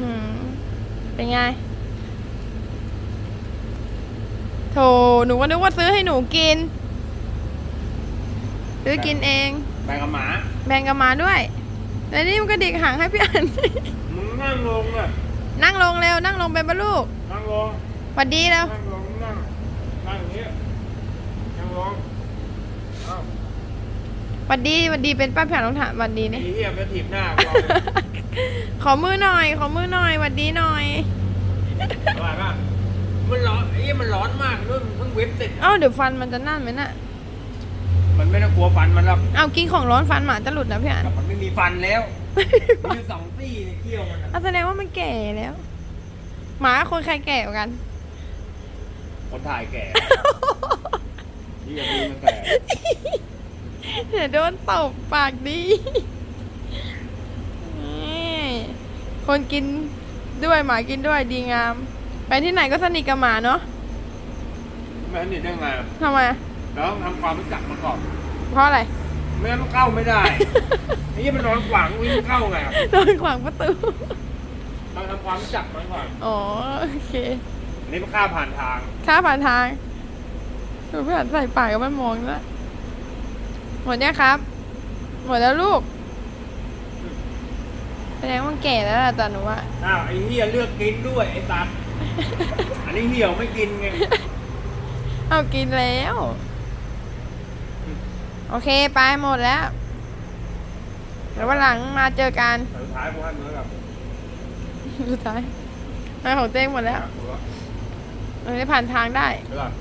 หืมเป็นไง โถ หนูก็นึกว่าซื้อให้หนูกิน ซื้อกินเองไปกับหมา แบ่งกับหมาด้วย แล้วนี่มันก็ดิกหางให้พี่อัน มึงนั่งลงอะนั่งลงเร็ว นั่งลงเป็นปะลูก นั่งลง หวัดดีแล้ว นั่งลงนั่งนั่งอย่างนี้นั่งลงเอ้า ห วัดดีหวัดดีเป็นป้าพี่อันต้องถามหวัดดีไอ้นี่เหี้ยไปถีบหน้ากูขอมือหน่อย ขอมือหน่อยหวัดดีหน่อย เอาว่าป่ะมันร้อนไอ้เหี้ยมันร้อนมากนู่นเพิ่งเว็บเสร็จ เอ้าเดี๋ยวฟันมันจะนั่นไหมน่ะมันไม่ต้องกลัวฟันมันหรอกเอากินของร้อนฟันหมาจะหลุดนะพี่อันแต่มันไม่มีฟันแล้วมีอยู่สองซี่ในเขี้ยวมันอะอะแสดงว่ามันแก่แล้ว หมากับคนใครแก่กว่ากัน คนถ่ายแก่นี่อย่างนี้มันแก่ เดี๋ยวโดนตบปากดีนี่คนกินด้วยหมากินด้วยดีงาม ไปที่ไหนก็สนิทกับหมาเนาะไม่สนิทได้ไงทำไมอะแล้วต้องทำความรู้จักมันก่อนเพราะอะไร ไม่งั้นมันเข้าไม่ได้ไอ้เหี้ยมันนอนขวางวิ่งเข้าไงอะโดนขวางประตูต้องทำความรู้จักมันก่อนอ๋อโอเคอันนี้มันข้ามผ่านทางข้าผ่านทางดูพี่หันใส่ปากก็มันมองแล้ว หมดเนี่ยงครับ หมดแล้วลูกแสดงว่ามันแก่แล้วล่ะแต่หนูว่าอ้าวไอ้เหี้ยเลือกกินด้วยไอ้ตัด อันนี้เหี่ยวไม่กินไง เอากินแล้ว โอเคไปหมดแล้วเดี๋ยววันหลังมาเจอกันสุดท้ายกูให้มือกับสุดท้ายมาของเต้งหมดแล้วหัวเราได้ผ่านทางได้เดี๋ยวก่อน